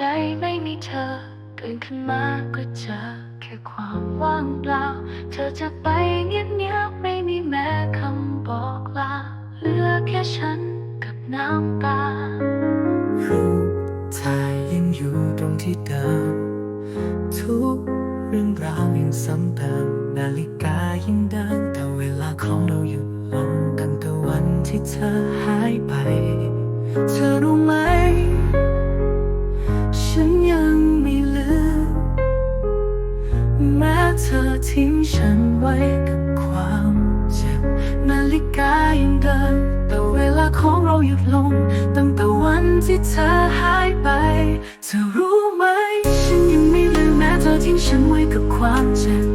ใจไม่มีเธอตื่นขึ้นมาก็เจอแค่ความว่างเปล่า เธอจะไปเงียบเงียบๆไม่มีแม้คำบอกลาเหลือแค่ฉันกับน้ำตารูปถ่ายยังอยู่ตรงที่เดิม ทุกเรื่องราวยังซ้ำเติมนาฬิกายังเดินแต่เวลาของเราหยุดลงตั้งแต่วันที่เธอหาย เธอทิ้งฉันไว้กับความเจ็บ นาฬิกายังเดิน แต่เวลาของเราหยุดลง ตั้งแต่วันที่เธอหายไป เธอรู้ไหม ฉันยังไม่ลืมแม้เธอทิ้งฉันไว้กับความเจ็บ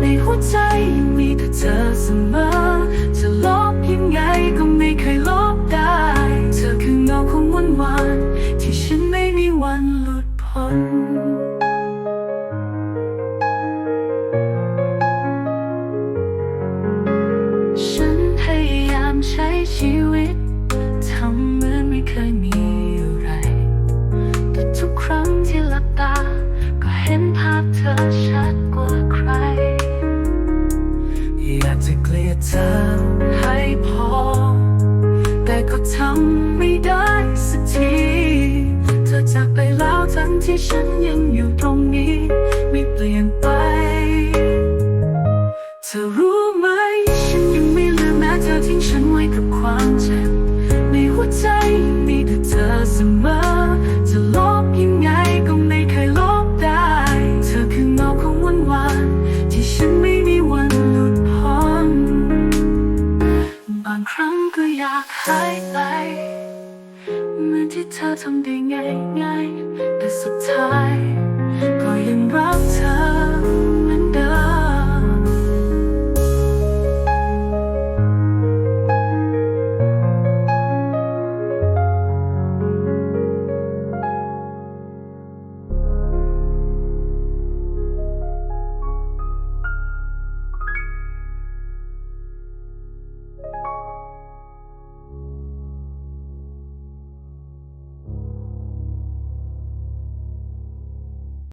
ในหัวใจยังมีแต่เธอเสมอ ชีวิตทำเหมือนไม่เคยมีอะไร แต่ทุกครั้งที่หลับตา ก็เห็นภาพเธอชัดกว่าใคร อยากจะเกลียดเธอให้พอ แต่ก็ทำไม่ได้สักทีเธอจากไปแล้วทั้งที่ฉันยังอยู่ตรงนี้ ไม่เปลี่ยนไปากหายไปเหมือนที่เธอทำได้ง่ายๆแต่สุดท้าย